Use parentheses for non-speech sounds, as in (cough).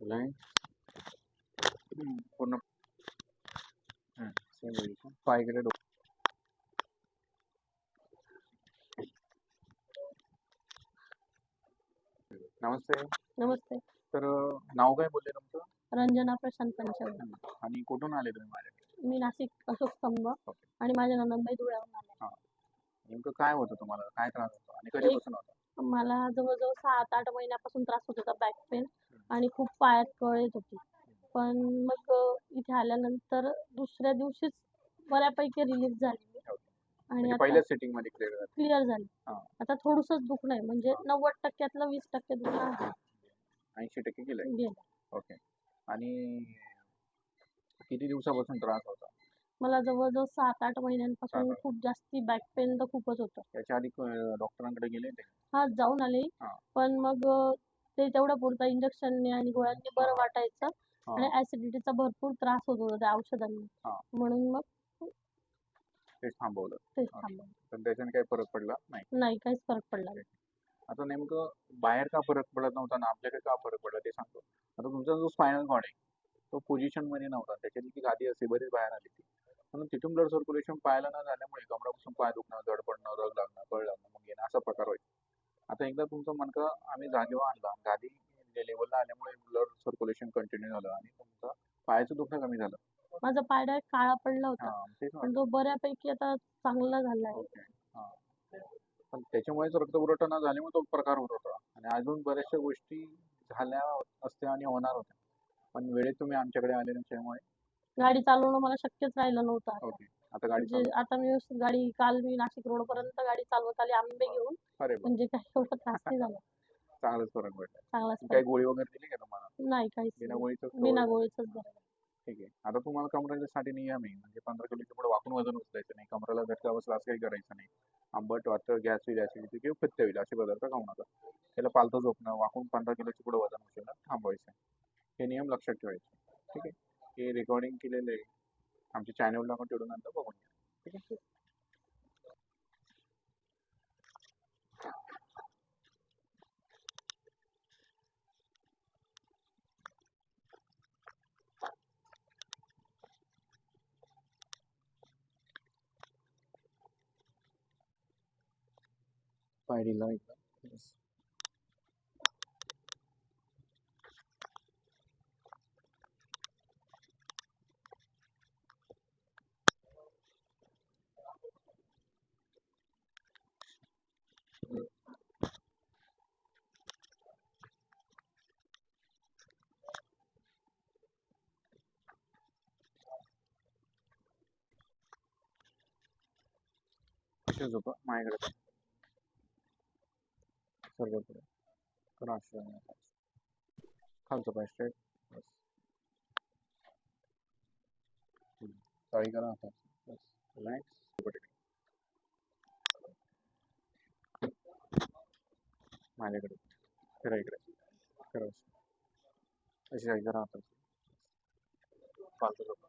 Line पूर्ण. Same position पाय इकडे डोकं नमस्ते. नमस्ते. तर नाव काय बोलले तुमचं? रंजना प्रशांत पंचावत आणि कुठून आले तुम्ही माझ्याकडे मी नाशिक अशोक स्तंभ. आणि माझ्या नंदनबाई आल्या. नेमकं काय होतं तुम्हाला? काय त्रास होतो? आणि कधीपासून होता? मला जवळजवळ सात आठ महिन्यापासून त्रास होत होता बॅक पेन आणि खूप पायात कळ येत होती. पण मग इथे आल्यानंतर दुसऱ्या दिवशीच बऱ्यापैकी रिलीफ झाली मी. आणि म्हणजे आता पहिल्याच सेटिंगमध्ये क्लिअर झालं. क्लिअर झाली. हा. आता थोडंसंच दुखणं आहे म्हणजे नव्वद टक्क्यातलं वीस टक्के दुखणं आहे. ऐंशी टक्के गेलंय. गेलं. ओके. आणि किती दिवसापासून त्रास होता? मला जवळजवळ सात आठ महिन्यांपासून हा. खूप जास्ती बॅक पेन तर खूपच होतं. त्याच्या आधी डॉक्टरांकडे गेले ते हा जाऊन आले. हा. पण मग अ, ते तेवढं पुरतं. इंजेक्शनने आणि गोळ्यांनी बरं वाटायचं. आणि ऍसिडिटीचा भरपूर त्रास होत होता त्या औषधांनी. हा. म्हणून मग तेच थांबवलं. पण त्याच्याने काही फरक पडला? नाही. नाही काहीच फरक पडला नाही. आता नेमकं बाहेर का फरक पडत नव्हता ना आपल्याकडे का फरक पडला ते सांगतो. आता तुमचा जो स्पायनल कॉर्ड आहे तो पोझिशनमध्ये नव्हता. त्याच्यातली ती गादी असते बरीच बाहेर आली ती म्हणून तिथून ब्लड सर्क्युलेशन पाहायला न झाल्यामुळे कमरापासून पाय दुखणं जड पडणं रग लागणं कळ लागणं मग येणं असा प्रकार व्हायचा. आता एकदा तुमचं मणका आम्ही जागेवर आणला गादी लेवलला आल्यामुळे ब्लड सर्क्युलेशन कंटिन्यू झालं आणि तुमचं पायाचं दुखणं कमी झालं. माझा पाय डायरेक्ट काळा पडला होता. हा तेच पण तो बऱ्यापैकी आता चांगला झालाय ओके हा. पण त्याच्यामुळेच रक्तपुरवठा न झाल्यामुळे तो प्रकार होत होता आणि अजून बऱ्याचशा गोष्टी झाल्या असत्या आणि होणार होत्या. पण वेळेत तुम्ही आमच्याकडे आले नसल्यामुळे गाडी चालवणं मला शक्यच राहिलं नव्हतं आता. ओके. आता गाडी म्हणजे आता मी व्यवस्थित गाडी काल मी नाशिक रोड पर्यंत गाडी चालवत आली आंबे घेऊन. अरे म्हणजे काही एवढा त्रास नाही झाला. (laughs) चांगलाच फरक भेटला चांगलाच काही फरक. गोळी वगैरे दिली का तुम्हाला? नाही काहीच बिना नाही. गोळीचं बिना गोळीच बरं ठीक आहे. आता तुम्हाला कमरेसाठी नियम आहे म्हणजे पंधरा किलोच्या पुढे वाकून वजन उचलायचं नाही. कमरेला झटका बसला असं काही करायचं नाही. आंबट वाटतं गॅस होईल ऍसिडिटी किंवा पित्त होईल असे पदार्थ खाऊ नका. त्याला पालतं झोपणं वाकून पंधरा किलोच्या पुढे वजन उचलणं थांबवायचं हे नियम लक्षात ठेवायचे. ठीक आहे? हे रेकॉर्डिंग केलेलं आहे आमच्या चॅनलला आपण तेवढं नंतर बघून घ्या ठीक आहे पायरीला एकदा Yes. इथे झोपा माझ्याकडे सर्व पुढे करा खालचं पाय स्ट्रेट बस. चाळी करा आता. बस. रिलॅक्स माझ्याकडे. फिरा इकडे. करा अशी करा आता. फालतू झोपा